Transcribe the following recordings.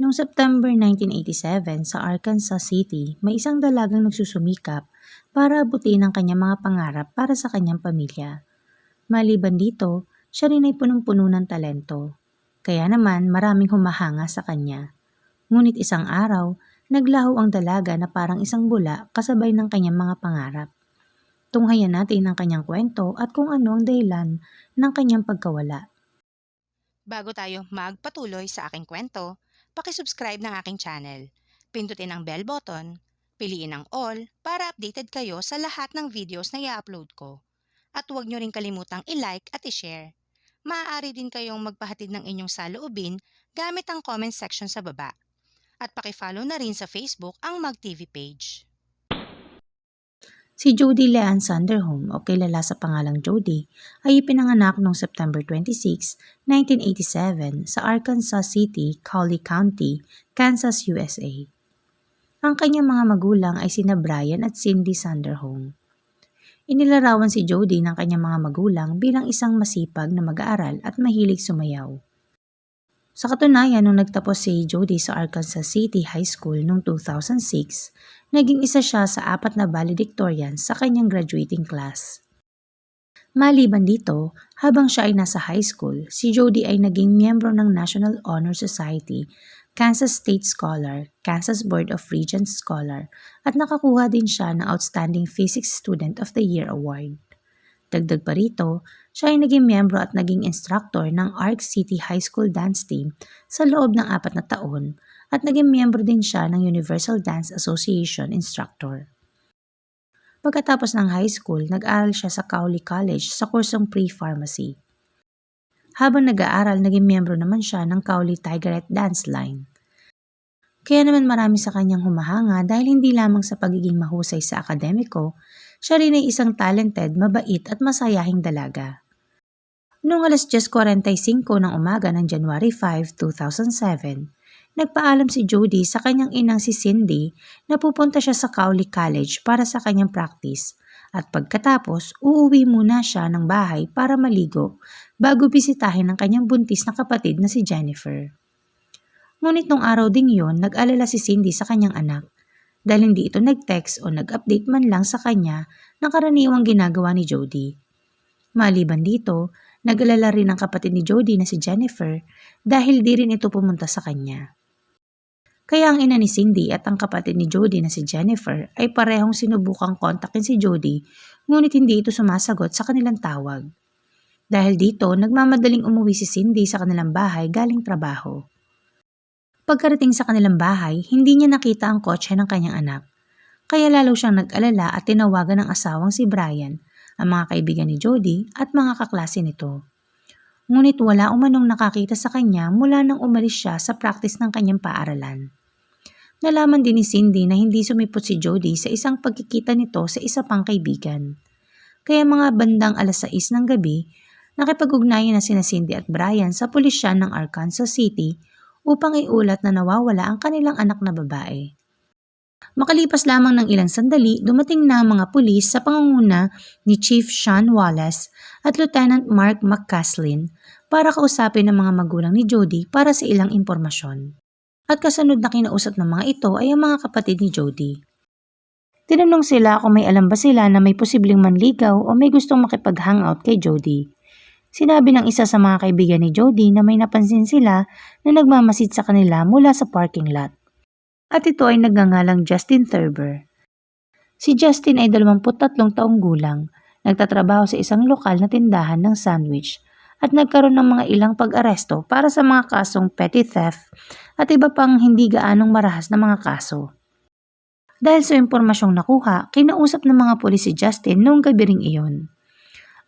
Noong September 1987 sa Arkansas City, may isang dalagang nagsusumikap para abutin ang kanyang mga pangarap para sa kanyang pamilya. Maliban dito, siya rin ay punong-puno ng talento. Kaya naman maraming humahanga sa kanya. Ngunit isang araw, naglaho ang dalaga na parang isang bula kasabay ng kanyang mga pangarap. Tunghayan natin ang kanyang kwento at kung ano ang dahilan ng kanyang pagkawala. Bago tayo magpatuloy sa aking kwento, pakisubscribe ng aking channel. Pindutin ang bell button, piliin ang all para updated kayo sa lahat ng videos na i-upload ko. At huwag nyo rin kalimutang i-like at i-share. Maaari din kayong magpahatid ng inyong saloobin gamit ang comment section sa baba. At pakifollow na rin sa Facebook ang MagTV page. Si Jody Leanne Sanderholm o kilala sa pangalang Jody ay ipinanganak noong September 26, 1987 sa Arkansas City, Cowley County, Kansas, USA. Ang kanyang mga magulang ay sina Brian at Cindy Sanderholm. Inilarawan si Jody ng kanyang mga magulang bilang isang masipag na mag-aaral at mahilig sumayaw. Sa katunayan, nung nagtapos si Jody sa Arkansas City High School noong 2006, naging isa siya sa apat na valedictorian sa kanyang graduating class. Maliban dito, habang siya ay nasa high school, si Jody ay naging miyembro ng National Honor Society, Kansas State Scholar, Kansas Board of Regents Scholar, at nakakuha din siya ng Outstanding Physics Student of the Year Award. Dagdag pa rito, siya ay naging miyembro at naging instructor ng Arc City High School Dance Team sa loob ng apat na taon at naging miyembro din siya ng Universal Dance Association instructor. Pagkatapos ng high school, nag-aral siya sa Cowley College sa kursong pre-pharmacy. Habang nag-aaral, naging miyembro naman siya ng Cowley Tigerette Dance Line. Kaya naman marami sa kanyang humahanga dahil hindi lamang sa pagiging mahusay sa akademiko, siya rin ay isang talented, mabait at masayahing dalaga. Noong alas 10.45 ng umaga ng January 5, 2007, nagpaalam si Jody sa kanyang inang si Cindy na pupunta siya sa Cowley College para sa kanyang practice at pagkatapos uuwi muna siya ng bahay para maligo bago bisitahin ang kanyang buntis na kapatid na si Jennifer. Ngunit nung araw ding yon, nag-alala si Cindy sa kanyang anak dahil hindi ito nag-text o nag-update man lang sa kanya ng karaniwang ginagawa ni Jody. Maliban dito, nag-alala rin ang kapatid ni Jody na si Jennifer dahil di rin ito pumunta sa kanya. Kaya ang ina ni Cindy at ang kapatid ni Jody na si Jennifer ay parehong sinubukang kontakin si Jody ngunit hindi ito sumasagot sa kanilang tawag. Dahil dito, nagmamadaling umuwi si Cindy sa kanilang bahay galing trabaho. Pagkarating sa kanilang bahay, hindi niya nakita ang kotse ng kanyang anak. Kaya lalo siyang nag-alala at tinawagan ng asawang si Brian, ang mga kaibigan ni Jody at mga kaklase nito. Ngunit wala umanong nakakita sa kanya mula nang umalis siya sa practice ng kanyang paaralan. Nalaman din ni Cindy na hindi sumipot si Jody sa isang pagkikita nito sa isa pang kaibigan. Kaya mga bandang alas 6 ng gabi, nakipag-ugnayan na sina Cindy at Brian sa pulisyan ng Arkansas City upang iulat na nawawala ang kanilang anak na babae. Makalipas lamang ng ilang sandali, dumating na ang mga pulis sa pangunguna ni Chief Sean Wallace at Lieutenant Mark McCaslin para kausapin ang mga magulang ni Jody para sa ilang impormasyon. At kasunod na kinausap ng mga ito ay ang mga kapatid ni Jody. Tinanong sila kung may alam ba sila na may posibleng manligaw o may gustong makipag-hangout kay Jody. Sinabi ng isa sa mga kaibigan ni Jody na may napansin sila na nagmamasid sa kanila mula sa parking lot. At ito ay nagngangalang Justin Thurber. Si Justin ay 23 taong gulang, nagtatrabaho sa isang lokal na tindahan ng sandwich at nagkaroon ng mga ilang pag-aresto para sa mga kasong petty theft at iba pang hindi gaanong marahas na mga kaso. Dahil sa impormasyong nakuha, kinausap ng mga pulis si Justin noong gabi ring iyon.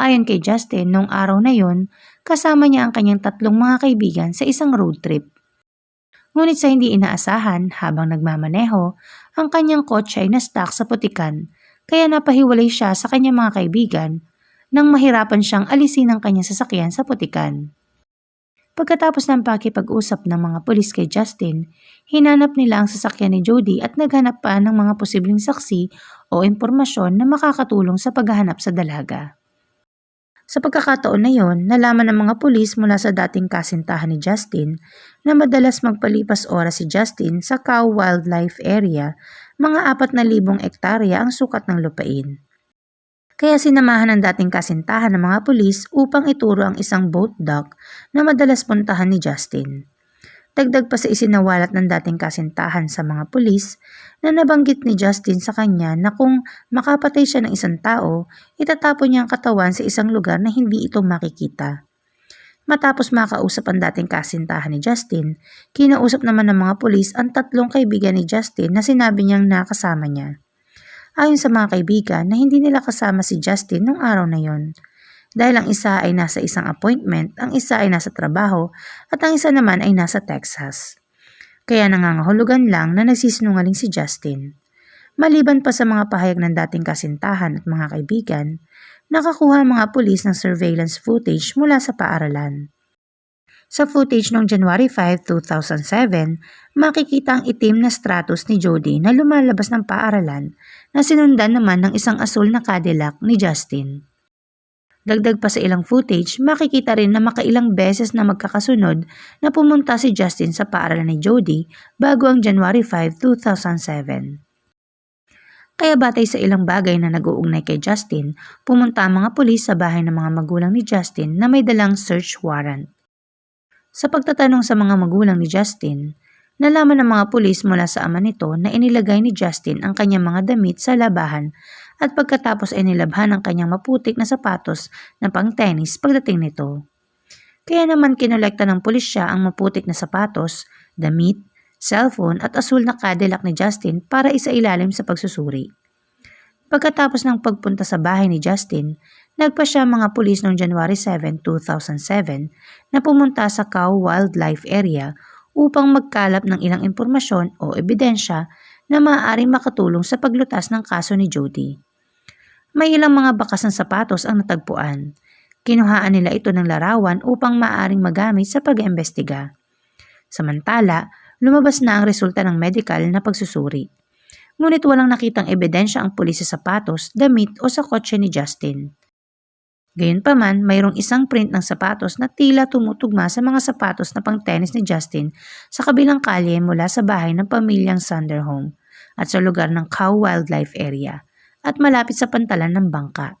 Ayon kay Justin, noong araw na yon, kasama niya ang kanyang tatlong mga kaibigan sa isang road trip. Ngunit sa hindi inaasahan, habang nagmamaneho, ang kanyang kotse ay na-stuck sa putikan, kaya napahiwalay siya sa kanyang mga kaibigan nang mahirapan siyang alisin ang kanyang sasakyan sa putikan. Pagkatapos ng pakipag-usap ng mga pulis kay Justin, hinanap nila ang sasakyan ni Jody at naghanap pa ng mga posibleng saksi o impormasyon na makakatulong sa paghahanap sa dalaga. Sa pagkakataon na yon, nalaman ng mga pulis mula sa dating kasintahan ni Justin na madalas magpalipas oras si Justin sa Cow Wildlife Area, mga 4,000 ektarya ang sukat ng lupain. Kaya sinamahan ng dating kasintahan ng mga pulis upang ituro ang isang boat dock na madalas puntahan ni Justin. Dagdag pa sa isinawalat ng dating kasintahan sa mga pulis na nabanggit ni Justin sa kanya na kung makapatay siya ng isang tao, itatapon niya ang katawan sa isang lugar na hindi ito makikita. Matapos makausap ang dating kasintahan ni Justin, kinausap naman ng mga pulis ang tatlong kaibigan ni Justin na sinabi niyang nakasama niya. Ayon sa mga kaibigan na hindi nila kasama si Justin nung araw na yon dahil ang isa ay nasa isang appointment, ang isa ay nasa trabaho, at ang isa naman ay nasa Texas. Kaya nangangahulugan lang na nagsisinungaling si Justin. Maliban pa sa mga pahayag ng dating kasintahan at mga kaibigan, nakakuha ang mga pulis ng surveillance footage mula sa paaralan. Sa footage noong January 5, 2007, makikita ang itim na stratus ni Jody na lumalabas ng paaralan na sinundan naman ng isang asul na Cadillac ni Justin. Dagdag pa sa ilang footage, makikita rin na makailang beses na magkakasunod na pumunta si Justin sa paaralan ni Jody bago ang January 5, 2007. Kaya batay sa ilang bagay na nag-uugnay kay Justin, pumunta ang mga pulis sa bahay ng mga magulang ni Justin na may dalang search warrant. Sa pagtatanong sa mga magulang ni Justin, nalaman ng mga pulis mula sa ama nito na inilagay ni Justin ang kanyang mga damit sa labahan at pagkatapos ay nilabhan ang kanyang maputik na sapatos na pang tennis pagdating nito. Kaya naman kinolekta ng pulisya ang maputik na sapatos, damit, cellphone at asul na Cadillac ni Justin para isailalim sa pagsusuri. Pagkatapos ng pagpunta sa bahay ni Justin, nagpa siya mga pulis noong January 7, 2007 na pumunta sa Cow Wildlife Area upang magkalap ng ilang impormasyon o ebidensya na maaaring makatulong sa paglutas ng kaso ni Jody. May ilang mga bakas ng sapatos ang natagpuan. Kinuhaan nila ito ng larawan upang maaring magamit sa pag-iimbestiga. Samantala, lumabas na ang resulta ng medical na pagsusuri. Ngunit walang nakitang ebidensya ang pulis sa sapatos, damit o sa kotse ni Justin. Gayunpaman, mayroong isang print ng sapatos na tila tumutugma sa mga sapatos na pang-tennis ni Justin sa kabilang kalye mula sa bahay ng pamilyang Sunderhome at sa lugar ng Cow Wildlife Area at malapit sa pantalan ng bangka.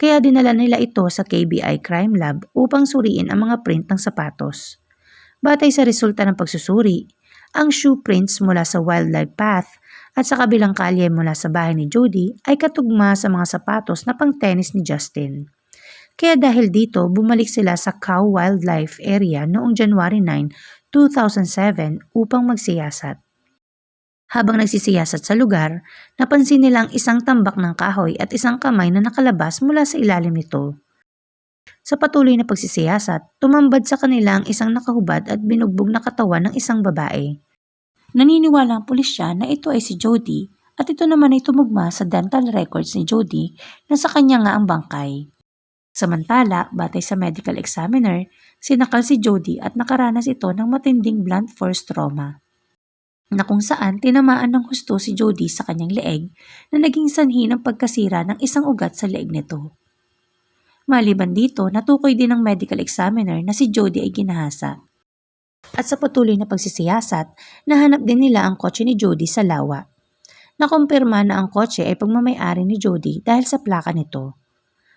Kaya dinala nila ito sa KBI Crime Lab upang suriin ang mga print ng sapatos. Batay sa resulta ng pagsusuri, ang shoe prints mula sa wildlife path at sa kabilang kalye mula sa bahay ni Jody ay katugma sa mga sapatos na pang tennis ni Justin. Kaya dahil dito, bumalik sila sa Cow Wildlife Area noong January 9, 2007 upang magsiyasat. Habang nagsisiyasat sa lugar, napansin nilang isang tambak ng kahoy at isang kamay na nakalabas mula sa ilalim nito. Sa patuloy na pagsisiyasat, tumambad sa kanila ang isang nakahubad at binugbog na katawan ng isang babae. Naniniwala ang pulisya na ito ay si Jody at ito naman ay tumugma sa dental records ni Jody na sa kanya nga ang bangkay. Samantala, batay sa medical examiner, sinakal si Jody at nakaranas ito ng matinding blunt force trauma na kung saan tinamaan ng husto si Jody sa kanyang leeg na naging sanhi ng pagkasira ng isang ugat sa leeg nito. Maliban dito, natukoy din ng medical examiner na si Jody ay ginahasa. At sa patuloy na pagsisiyasat, nahanap din nila ang kotse ni Jody sa lawa. Nakumpirma na ang kotse ay pagmamayari ni Jody dahil sa plaka nito.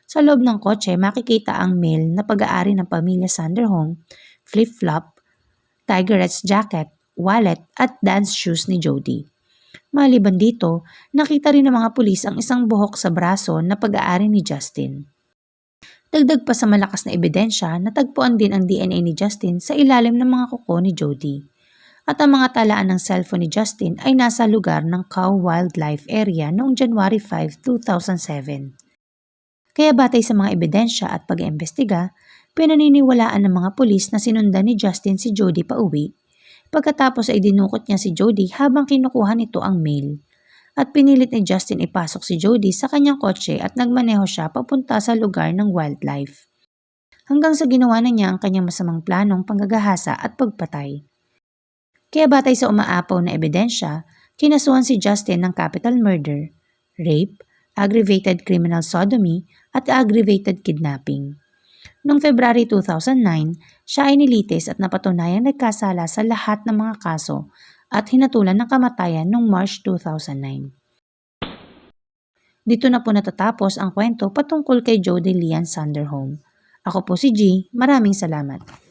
Sa loob ng kotse, makikita ang mail na pag-aari ng pamilya Sanderholm, flip-flop, tigerette's jacket, wallet at dance shoes ni Jody. Maliban dito, nakita rin ng mga pulis ang isang buhok sa braso na pag-aari ni Justin. Dagdag pa sa malakas na ebidensya, natagpuan din ang DNA ni Justin sa ilalim ng mga kuko ni Jody. At ang mga talaan ng cellphone ni Justin ay nasa lugar ng Cow Wildlife Area noong January 5, 2007. Kaya batay sa mga ebidensya at pag-iimbestiga, pinaniniwalaan ng mga pulis na sinundan ni Justin si Jody pa uwi Pagkatapos ay dinukot niya si Jody habang kinukuha nito ang mail. At pinilit ni Justin ipasok si Jody sa kanyang kotse at nagmaneho siya papunta sa lugar ng wildlife. Hanggang sa ginawa na niya ang kanyang masamang planong panggagahasa at pagpatay. Kaya batay sa umaapaw na ebidensya, kinasuhan si Justin ng capital murder, rape, aggravated criminal sodomy, at aggravated kidnapping. Noong February 2009, siya ay nilitis at napatunayang nagkasala sa lahat ng mga kaso at hinatulan ng kamatayan noong March 2009. Dito na po natatapos ang kwento patungkol kay Jody Lian Sanderholm. Ako po si G. Maraming salamat.